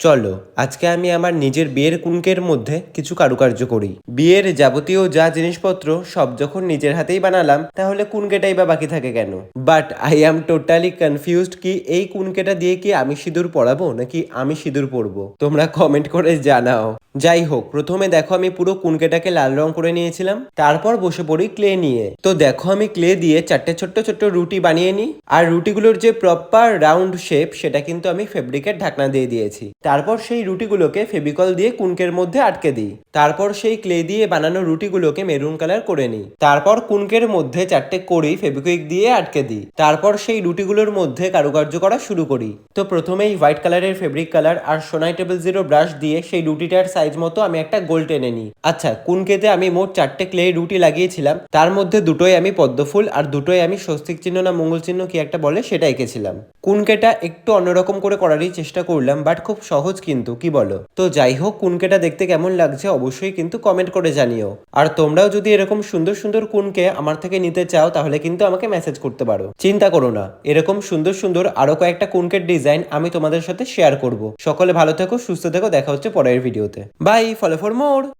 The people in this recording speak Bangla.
চলো, আজকে আমি আমার নিজের বিয়ের কুনকের মধ্যে কিছু কারুকার্য করি। বিয়ের যাবতীয় যা জিনিসপত্র সব যখন নিজের হাতেই বানালাম, তাহলে কুনকেটাই বা বাকি থাকে কেন? But I am totally confused কি এই কুনকেটা দিয়ে কি আমি সিঁদুর পরাবো, নাকি আমি সিঁদুর পরবো? তোমরা কমেন্ট করে জানাও। যাই হোক প্রথমে দেখো আমি পুরো কুনকেটাকে লাল রং করে নিয়েছিলাম, তারপর বসে পড়ি ক্লে নিয়ে। তো দেখো আমি ক্লে দিয়ে চারটে ছোট্ট ছোট্ট রুটি বানিয়ে নিই, আর রুটিগুলোর যে প্রপার রাউন্ড শেপ সেটা কিন্তু আমি ফেব্রিকের ঢাকনা দিয়ে দিয়েছি। তারপর সেই রুটিগুলোকে ফেবিকল দিয়ে কুনকের মধ্যে আটকে দিই। তারপর সেই ক্লে দিয়ে বানানো রুটিগুলোকে মেরুন কালার করে নিই। তারপর কুনকের মধ্যে চারটে কড়ি ফেবিকুইক দিয়ে আটকে দিই। তারপর সেই রুটিগুলোর মধ্যে কারুকার্য করা শুরু করি। তো প্রথমেই হোয়াইট কালারের ফেব্রিক কালার আর সোনাই টেবিল জিরো ব্রাশ দিয়ে সেই রুটিটার সাইজ মতো আমি একটা গোল টেনে নিই। আচ্ছা কুনকেতে আমি মোট চারটে ক্লে রুটি লাগিয়েছিলাম, তার মধ্যে দুটোই আমি পদ্মফুল আর দুটোই আমি স্বস্তিক চিহ্ন না মঙ্গল চিহ্ন কি একটা বলে সেটা এঁকেছিলাম। কুনকেটা একটু অন্যরকম করে করারই চেষ্টা করলাম বাট খুব সহজ কিন্তু, কি বলো? তো যাই হোক, কুনকেটা দেখতে কেমন লাগছে অবশ্যই কিন্তু কমেন্ট করে জানিও। আর তোমরাও যদি এরকম সুন্দর সুন্দর কুনকে আমার থেকে নিতে চাও, তাহলে কিন্তু আমাকে মেসেজ করতে পারো। চিন্তা করো না, এরকম সুন্দর সুন্দর আরও কয়েকটা কুনকের ডিজাইন আমি তোমাদের সাথে শেয়ার করব। সকলে ভালো থেকো, সুস্থ থেকো, দেখা হচ্ছে পরের ভিডিওতে Bye, follow for more.